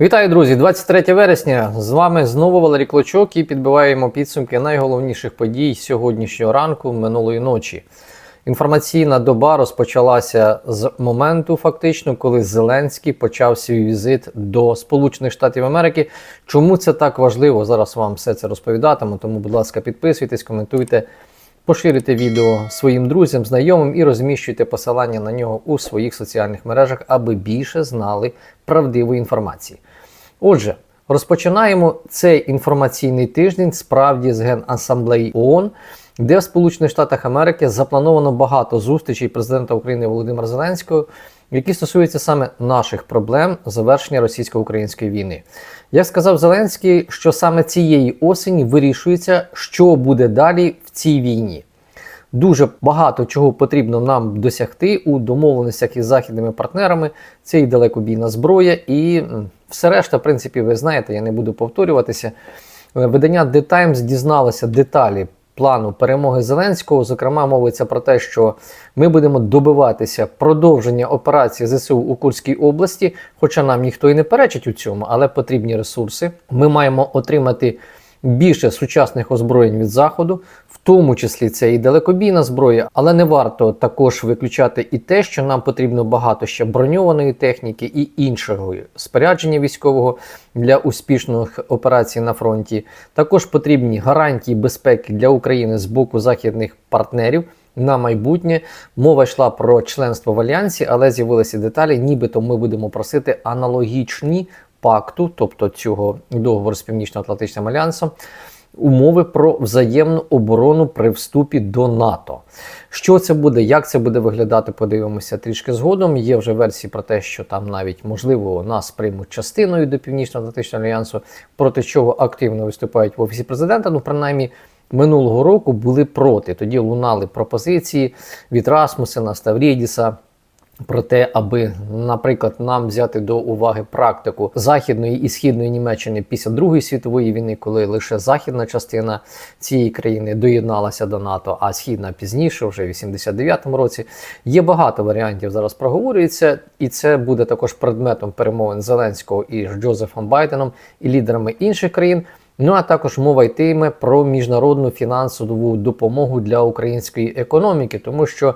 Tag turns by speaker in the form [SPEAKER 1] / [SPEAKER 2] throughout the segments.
[SPEAKER 1] Вітаю, друзі! 23 вересня. З вами знову Валерій Клочок і підбиваємо підсумки найголовніших подій сьогоднішнього ранку минулої ночі. Інформаційна доба розпочалася з моменту, фактично, коли Зеленський почав свій візит до Сполучених Штатів Америки. Чому це так важливо? Зараз вам все це розповідатиму. Тому, будь ласка, підписуйтесь, коментуйте, поширюйте відео своїм друзям, знайомим і розміщуйте посилання на нього у своїх соціальних мережах, аби більше знали правдивої інформації. Отже, розпочинаємо цей інформаційний тиждень справді з Генасамблеї ООН, де в Сполучених Штатах Америки заплановано багато зустрічей президента України Володимира Зеленського, які стосуються саме наших проблем завершення російсько-української війни. Як сказав Зеленський, що саме цієї осені вирішується, що буде далі в цій війні. Дуже багато чого потрібно нам досягти у домовленостях із західними партнерами. Це і далекобійна зброя, і все решта, в принципі, ви знаєте, я не буду повторюватися. Е, Видання The Times дізналося деталі плану перемоги Зеленського. Зокрема, мовиться про те, що ми будемо добиватися продовження операції ЗСУ у Курській області, хоча нам ніхто і не перечить у цьому, але потрібні ресурси. Ми маємо отримати більше сучасних озброєнь від заходу, в тому числі це і далекобійна зброя, але не варто також виключати і те, що нам потрібно багато ще броньованої техніки і іншого спорядження військового для успішних операцій на фронті. Також потрібні гарантії безпеки для України з боку західних партнерів. На майбутнє мова йшла про членство в альянсі, але з'явилися деталі, нібито ми будемо просити аналогічні пакту, тобто цього договору з Північно-Атлантичним альянсом, умови про взаємну оборону при вступі до НАТО. Що це буде, як це буде виглядати, подивимося трішки згодом. Є вже версії про те, що там навіть можливо нас приймуть частиною до Північно-Атлантичного альянсу, проти чого активно виступають в офісі президента. Ну, принаймні. Минулого року були проти. Тоді лунали пропозиції від Расмусена, Ставрідіса, про те, аби, наприклад, нам взяти до уваги практику західної і східної Німеччини після Другої світової війни, коли лише західна частина цієї країни доєдналася до НАТО, а східна пізніше, вже в 89-му році. Є багато варіантів зараз проговорюється, і це буде також предметом перемовин Зеленського із Джозефом Байденом і лідерами інших країн. Ну а також мова йтиме про міжнародну фінансову допомогу для української економіки, тому що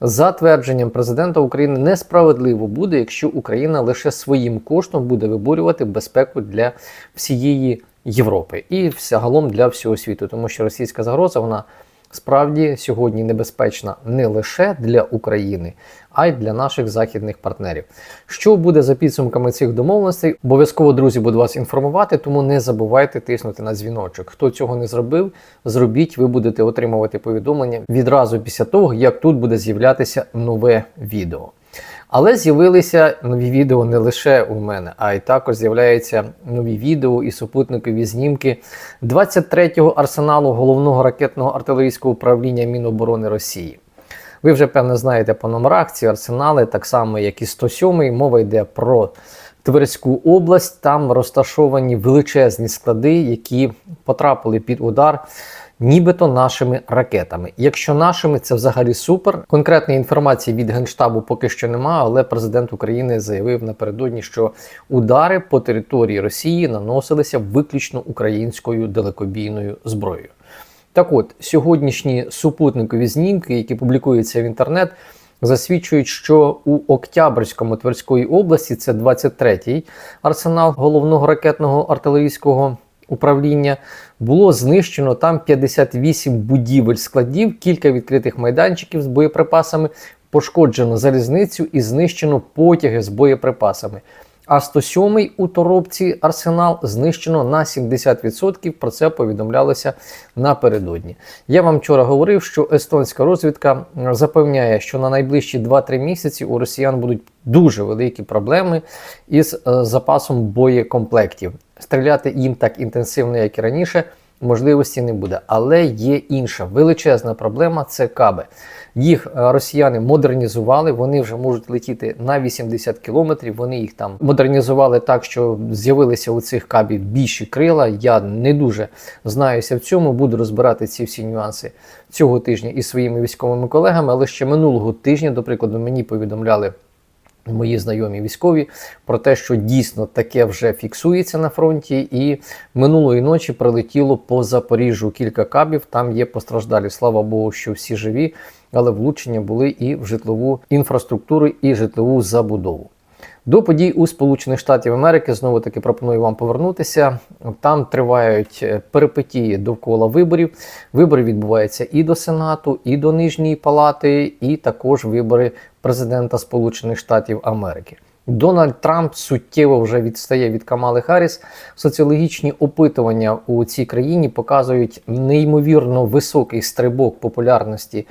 [SPEAKER 1] за твердженням президента України несправедливо буде, якщо Україна лише своїм коштом буде виборювати безпеку для всієї Європи і взагалом для всього світу, тому що російська загроза вона справді сьогодні небезпечна не лише для України, а й для наших західних партнерів. Що буде за підсумками цих домовленостей? Обов'язково, друзі, буду вас інформувати, тому не забувайте тиснути на дзвіночок. Хто цього не зробив, зробіть, ви будете отримувати повідомлення відразу після того, як тут буде з'являтися нове відео. Але з'явилися нові відео не лише у мене, а й також з'являються нові відео і супутникові знімки 23-го арсеналу головного ракетного артилерійського управління Міноборони Росії. Ви вже певно знаєте по номерах ці арсенали, так само як і 107-й. Мова йде про Тверську область. Там розташовані величезні склади, які потрапили під удар. Нібито нашими ракетами. Якщо нашими, це взагалі супер. Конкретної інформації від Генштабу поки що немає, але президент України заявив напередодні, що удари по території Росії наносилися виключно українською далекобійною зброєю. Так от, сьогоднішні супутникові знімки, які публікуються в інтернет, засвідчують, що у Октябрьському Тверської області це 23-й арсенал головного ракетного артилерійського управління. Було знищено там 58 будівель складів, кілька відкритих майданчиків з боєприпасами, пошкоджено залізницю і знищено потяги з боєприпасами. А 107-й у Торопці арсенал знищено на 70%. Про це повідомлялося напередодні. Я вам вчора говорив, що естонська розвідка запевняє, що на найближчі 2-3 місяці у росіян будуть дуже великі проблеми із е, запасом боєкомплектів. Стріляти їм так інтенсивно, як і раніше, можливості не буде. Але є інша величезна проблема це каби. Їх е, росіяни модернізували, вони вже можуть летіти на 80 кілометрів. Вони їх там модернізували так, що з'явилися у цих кабів більші крила. Я не дуже знаюся в цьому, буду розбирати ці всі нюанси цього тижня із своїми військовими колегами. Але ще минулого тижня, до прикладу, мені повідомляли Мої знайомі військові про те, що дійсно таке вже фіксується на фронті, і минулої ночі прилетіло по Запоріжжю кілька кабів. Там є постраждалі. Слава Богу, що всі живі, але влучення були і в житлову інфраструктуру, і житлову забудову. До подій у Сполучених Штатів Америки знову таки пропоную вам повернутися. Там тривають е, перипетії довкола виборів. Вибори відбуваються і до Сенату, і до Нижньої Палати, і також вибори президента Сполучених Штатів Америки. Дональд Трамп суттєво вже відстає від Камали Харріс. Соціологічні опитування у цій країні показують неймовірно високий стрибок популярності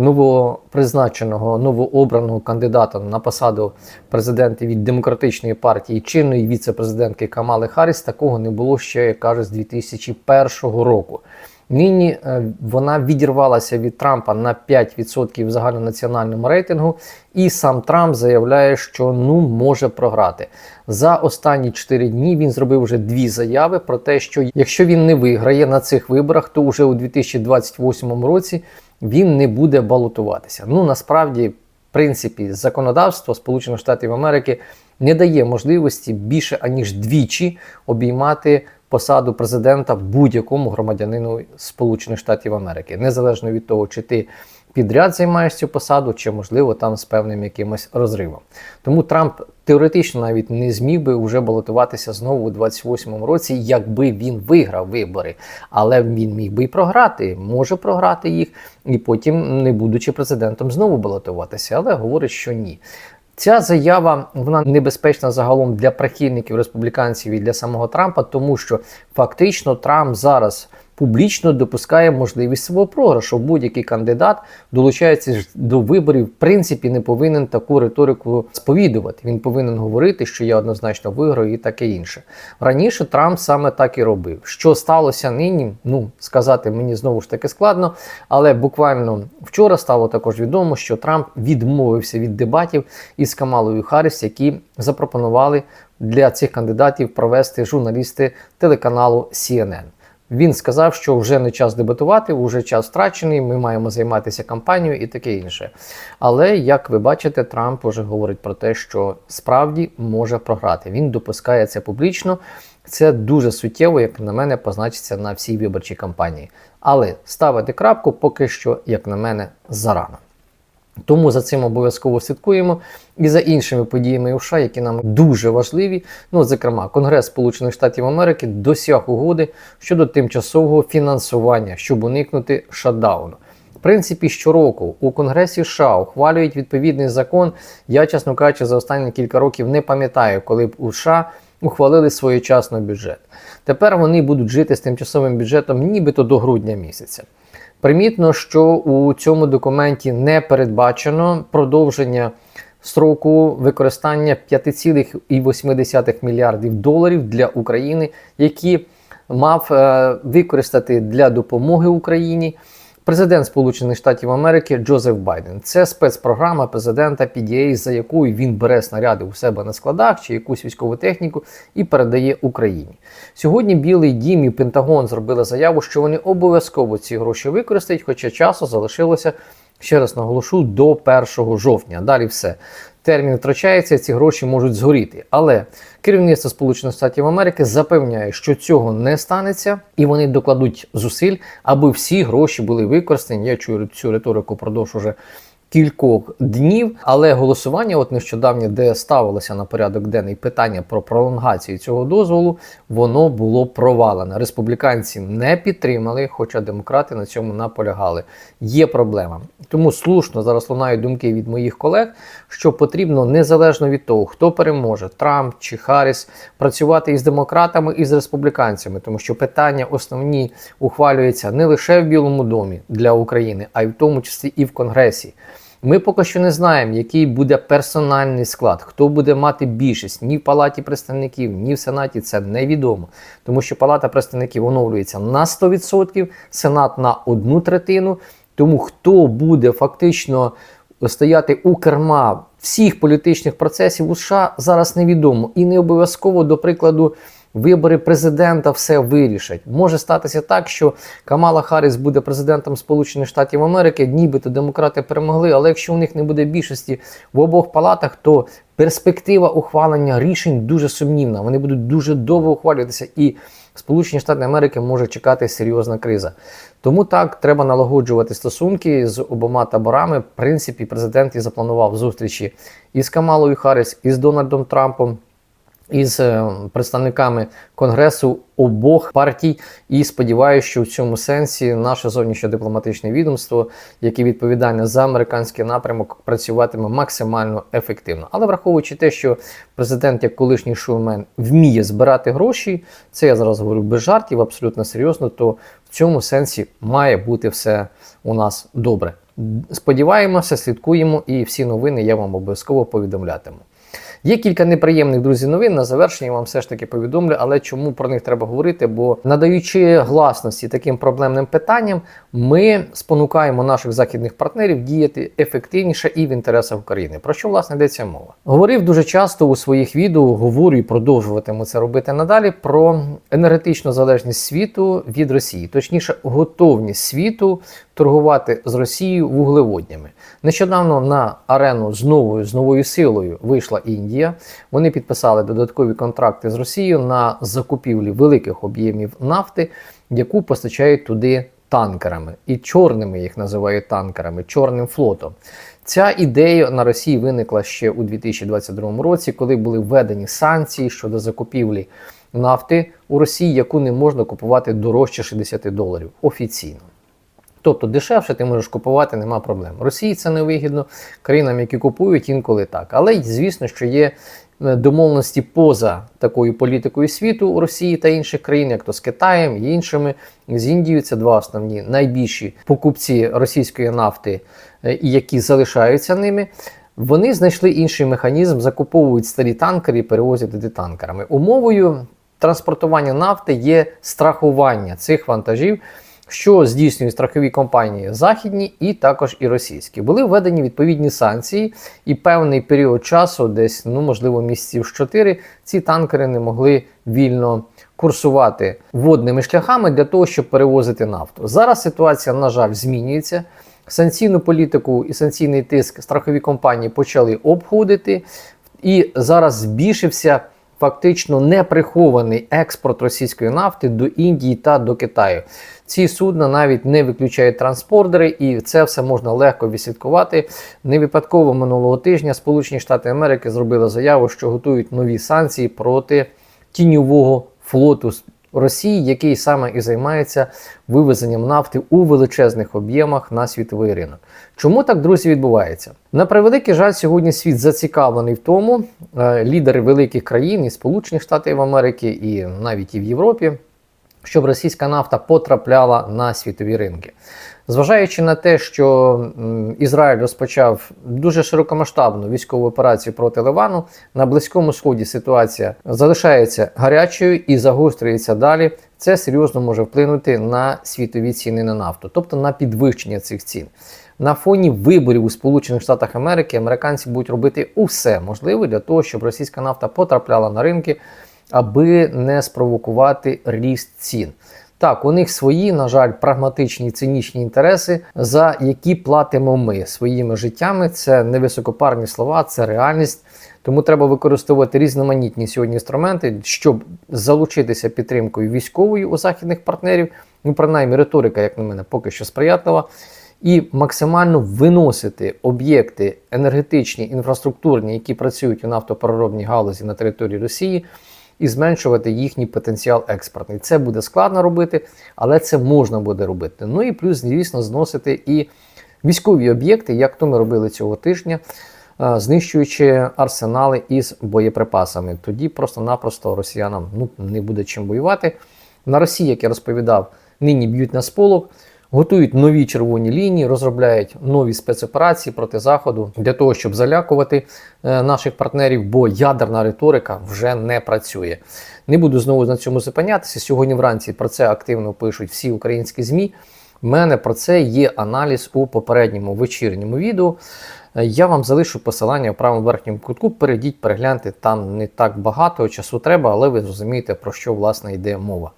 [SPEAKER 1] новопризначеного, новообраного кандидата на посаду президента від демократичної партії чинної віце-президентки Камали Харріс. Такого не було ще, як каже, з 2001 року. Нині е, вона відірвалася від Трампа на 5% в загальнонаціональному рейтингу, і сам Трамп заявляє, що ну може програти. За останні 4 дні він зробив вже дві заяви про те, що якщо він не виграє на цих виборах, то вже у 2028 році він не буде балотуватися. Ну насправді, в принципі, законодавство Сполучених Штатів Америки не дає можливості більше аніж двічі обіймати посаду президента будь-якому громадянину Сполучених Штатів Америки, незалежно від того, чи ти підряд займаєш цю посаду, чи можливо там з певним якимось розривом. Тому Трамп теоретично навіть не зміг би вже балотуватися знову у 28-му році, якби він виграв вибори. Але він міг би і програти, може програти їх, і потім, не будучи президентом, знову балотуватися. Але говорить, що ні. Ця заява вона небезпечна загалом для прихильників республіканців і для самого Трампа, тому що фактично Трамп зараз публічно допускає можливість свого програшу. Будь-який кандидат долучається до виборів, в принципі, не повинен таку риторику сповідувати. Він повинен говорити, що я однозначно виграю і таке інше. Раніше Трамп саме так і робив. Що сталося нині? Ну сказати мені знову ж таки складно, але буквально вчора стало також відомо, що Трамп відмовився від дебатів із Камалою Харріс, які запропонували для цих кандидатів провести журналісти телеканалу CNN. Він сказав, що вже не час дебатувати, вже час втрачений, ми маємо займатися кампанією і таке інше. Але як ви бачите, Трамп вже говорить про те, що справді може програти. Він допускає це публічно. Це дуже суттєво, як на мене, позначиться на всій виборчій кампанії. Але ставити крапку поки що, як на мене, зарано. Тому за цим обов'язково слідкуємо і за іншими подіями у США, які нам дуже важливі. Ну, зокрема, Конгрес Сполучених Штатів Америки досяг угоди щодо тимчасового фінансування, щоб уникнути шатдауну. В принципі, щороку у Конгресі США ухвалюють відповідний закон. Я, чесно кажучи, за останні кілька років не пам'ятаю, коли б у США ухвалили своєчасно бюджет. Тепер вони будуть жити з тимчасовим бюджетом нібито до грудня місяця. Примітно, що у цьому документі не передбачено продовження строку використання 5,8 мільярдів доларів для України, які мав е, використати для допомоги Україні. Президент Сполучених Штатів Америки Джозеф Байден. Це спецпрограма президента PDA, за якою він бере снаряди у себе на складах чи якусь військову техніку і передає Україні. Сьогодні Білий Дім і Пентагон зробили заяву, що вони обов'язково ці гроші використають, хоча часу залишилося. Ще раз наголошу до 1 жовтня. Далі все термін втрачається, ці гроші можуть згоріти. Але керівництво Сполучених Штатів Америки запевняє, що цього не станеться, і вони докладуть зусиль, аби всі гроші були використані. Я чую цю риторику продовж уже кількох днів. Але голосування, от нещодавнє, де ставилося на порядок денний питання про пролонгацію цього дозволу, воно було провалене. Республіканці не підтримали, хоча демократи на цьому наполягали. Є проблема. Тому слушно зараз лунають думки від моїх колег, що потрібно незалежно від того, хто переможе, Трамп чи Харріс, працювати із демократами і з республіканцями, тому що питання основні ухвалюються не лише в Білому домі для України, а й в тому числі і в Конгресі. Ми поки що не знаємо, який буде персональний склад, хто буде мати більшість ні в Палаті представників, ні в Сенаті. Це невідомо, тому що Палата представників оновлюється на 100%, Сенат на одну третину. Тому хто буде фактично стояти у керма всіх політичних процесів у США зараз невідомо і не обов'язково, до прикладу, вибори президента все вирішать. Може статися так, що Камала Харріс буде президентом Сполучених Штатів Америки, нібито демократи перемогли, але якщо у них не буде більшості в обох палатах, то перспектива ухвалення рішень дуже сумнівна. Вони будуть дуже довго ухвалюватися, і Сполучені Штати Америки може чекати серйозна криза. Тому так треба налагоджувати стосунки з обома таборами. В принципі, президент і запланував зустрічі із Камалою Харріс, і з Дональдом Трампом із е, представниками конгресу обох партій. І сподіваюся, що в цьому сенсі наше зовнішньодипломатичне відомство, яке відповідальне за американський напрямок, працюватиме максимально ефективно. Але враховуючи те, що президент, як колишній шоумен, вміє збирати гроші, це я зараз говорю без жартів, абсолютно серйозно, то в цьому сенсі має бути все у нас добре. Сподіваємося, слідкуємо, і всі новини я вам обов'язково повідомлятиму. Є кілька неприємних друзі новин. На завершення вам все ж таки повідомлю, але чому про них треба говорити? Бо надаючи гласності таким проблемним питанням, ми спонукаємо наших західних партнерів діяти ефективніше і в інтересах України. Про що власне йдеться мова? Говорив дуже часто у своїх відео, говорю і продовжуватиму це робити надалі. Про енергетичну залежність світу від Росії, точніше, готовність світу торгувати з Росією вуглеводнями. Нещодавно на арену з новою з новою силою вийшла Індія. Вони підписали додаткові контракти з Росією на закупівлі великих об'ємів нафти, яку постачають туди танкерами. І чорними їх називають танкерами, чорним флотом. Ця ідея на Росії виникла ще у 2022 році, коли були введені санкції щодо закупівлі нафти у Росії, яку не можна купувати дорожче 60 доларів офіційно. Тобто дешевше ти можеш купувати, нема проблем. Росії це не вигідно, країнам, які купують, інколи так. Але звісно, що є е, домовленості поза такою політикою світу у Росії та інших країн, як то з Китаєм і іншими. З Індією це два основні найбільші покупці російської нафти, е, які залишаються ними. Вони знайшли інший механізм, закуповують старі танкери і перевозять туди танкерами. Умовою транспортування нафти є страхування цих вантажів що здійснюють страхові компанії західні і також і російські. Були введені відповідні санкції, і певний період часу, десь, ну можливо, місяців 4, ці танкери не могли вільно курсувати водними шляхами для того, щоб перевозити нафту. Зараз ситуація, на жаль, змінюється. Санкційну політику і санкційний тиск страхові компанії почали обходити, і зараз збільшився фактично неприхований експорт російської нафти до Індії та до Китаю. Ці судна навіть не виключають транспордери, і це все можна легко відслідкувати. Не випадково минулого тижня Сполучені Штати Америки зробили заяву, що готують нові санкції проти тіньового флоту Росії, який саме і займається вивезенням нафти у величезних об'ємах на світовий ринок. Чому так, друзі, відбувається? На превеликий жаль, сьогодні світ зацікавлений в тому, лідери великих країн і Сполучених Штатів Америки, і навіть і в Європі, щоб російська нафта потрапляла на світові ринки. Зважаючи на те, що Ізраїль розпочав дуже широкомасштабну військову операцію проти Ливану, на Близькому Сході ситуація залишається гарячою і загострюється далі. Це серйозно може вплинути на світові ціни на нафту, тобто на підвищення цих цін. На фоні виборів у Сполучених Штатах Америки американці будуть робити усе можливе для того, щоб російська нафта потрапляла на ринки, аби не спровокувати ріст цін. Так, у них свої, на жаль, прагматичні цинічні інтереси, за які платимо ми своїми життями. Це не високопарні слова, це реальність. Тому треба використовувати різноманітні сьогодні інструменти, щоб залучитися підтримкою військовою у західних партнерів. Ну, принаймні, риторика, як на мене, поки що сприятлива. І максимально виносити об'єкти енергетичні, інфраструктурні, які працюють у нафтопереробній галузі на території Росії і зменшувати їхній потенціал експортний. Це буде складно робити, але це можна буде робити. Ну і плюс, звісно, зносити і військові об'єкти, як то ми робили цього тижня, знищуючи арсенали із боєприпасами. Тоді просто-напросто росіянам ну, не буде чим воювати. На Росії, як я розповідав, нині б'ють на сполох готують нові червоні лінії, розробляють нові спецоперації проти заходу для того, щоб залякувати е, наших партнерів, бо ядерна риторика вже не працює. Не буду знову на цьому зупинятися. Сьогодні вранці про це активно пишуть всі українські змі. У мене про це є аналіз у попередньому вечірньому відео. Е, Я вам залишу посилання в правому верхньому кутку. Перейдіть, перегляньте, там не так багато часу треба, але ви зрозумієте, про що власне йде мова.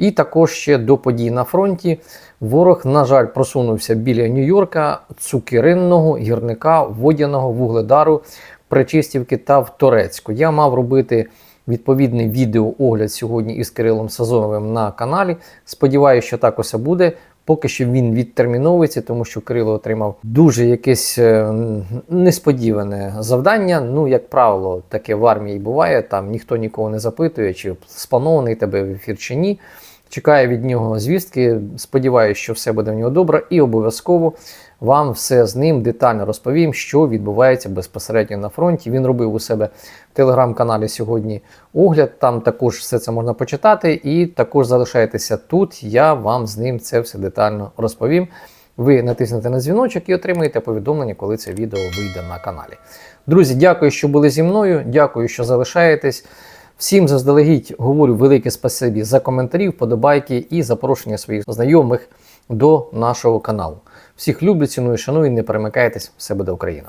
[SPEAKER 1] І також ще до подій на фронті. Ворог, на жаль, просунувся біля Нью-Йорка, цукеринного, гірника, водяного, вугледару, Причистівки та в Торецьку. Я мав робити відповідний відеоогляд сьогодні із Кирилом Сазоновим на каналі. Сподіваюся, що так і буде. Поки що він відтерміновується, тому що Кирило отримав дуже якесь е, несподіване завдання. Ну, як правило, таке в армії буває. Там ніхто нікого не запитує, чи спланований тебе в ефір чи ні. Чекаю від нього звістки. Сподіваюся, що все буде в нього добре, і обов'язково вам все з ним детально розповім, що відбувається безпосередньо на фронті. Він робив у себе в телеграм-каналі сьогодні огляд. Там також все це можна почитати. І також залишайтеся тут. Я вам з ним це все детально розповім. Ви натиснете на дзвіночок і отримаєте повідомлення, коли це відео вийде на каналі. Друзі, дякую, що були зі мною. Дякую, що залишаєтесь. Всім заздалегідь говорю велике спасибі за коментарі, вподобайки і запрошення своїх знайомих до нашого каналу. Всіх люблю, ціную, шаную, не перемикайтесь, все буде Україна!